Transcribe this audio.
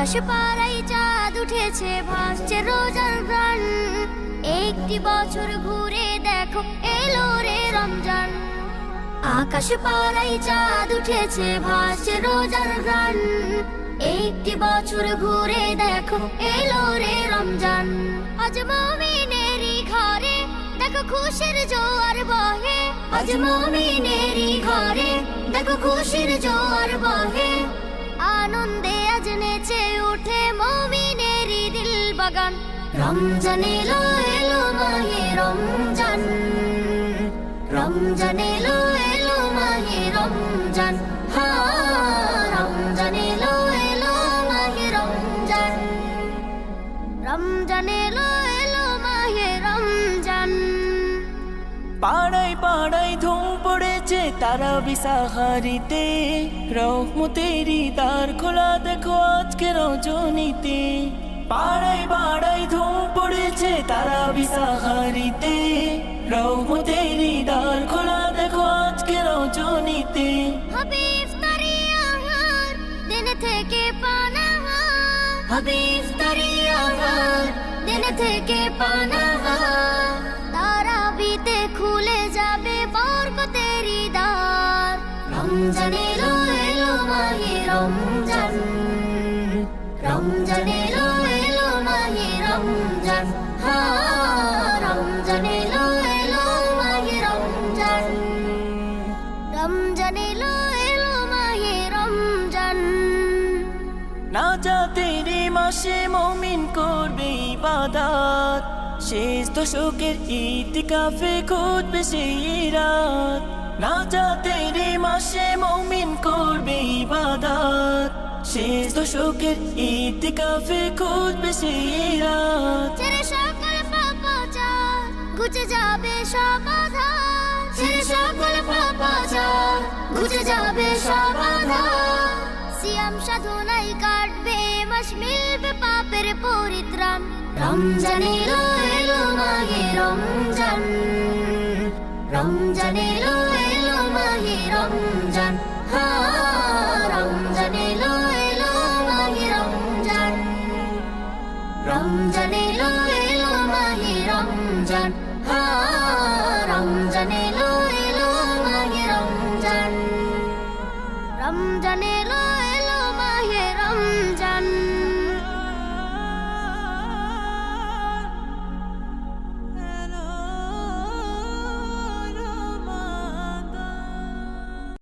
আকাশ পাড়াই চাঁদ উঠেছে, ভাসছে রোজার গ্রান একটি বছর ঘুরে দেখো, এলো রে রমজান। আকাশ পাড়াই চাঁদ উঠেছে, ভাসছে রোজার গ্রান একটি বছর ঘুরে দেখো, এলো রে রমজান। আজ মমিনেরই ঘরে, দেখো খুশির জোয়ার বহে। আজ মমিনেরই ঘরে, দেখো খুশির জোয়ার বহে। বাগান রমজান এলো এলো মাহে রমজান। রমজান এলো এলো মাহে রমজান। হা, রমজান এলো এলো মাহে রমজান। রমজান এলো এলো মাহে রমজান। পাড়ায় পাড়ায় ধুম পড়েছে তারা বিসাহারিতে। রহমতেরি দ্বার খোলা দেখো আজকে রজনীতে। পাড়ায় পাড়ায় ধুম পড়েছে তারা বিসাহারিতে। রহমতেরি দ্বার খোলা দেখো আজকে রজনীতে। হবে ইফতারি আহার দিন থেকে পানাহার। হবে ইফতারি আহার দিন থেকে পানাহার। তারাবিতে খুলে যাবে বরকতেরি দ্বার রমজান এলো মাহে রমজান। রমজান। হা, রমজান এলো এলো মাহে রমজান। রমজান এলো এলো মাহে রমজান। না যাতেরি মাসে মমিন করবে ইবাদাত, শেষ দশকের ইতিকাফে খুঁজবে সেই রাত না যাতেরি মাসে মমিন করবে ইবাদাত শেষ দশকের ইতিকাফে খুঁজবে সেই রাত। ছেড়ে সকল পাপাচার ঘুচে যাবে আধার। ছেড়ে সকল পাপাচার ঘুচে যাবে আধার। সিয়াম সাধনাই কাটবে, মাস মিলবে পাপের পরিত্রাণ। রমজান এলো মাহে রমজান। রমজান এলো এলো মাহে রমজান। হা রমজান এলো এলো মাহে রমজান। রমজান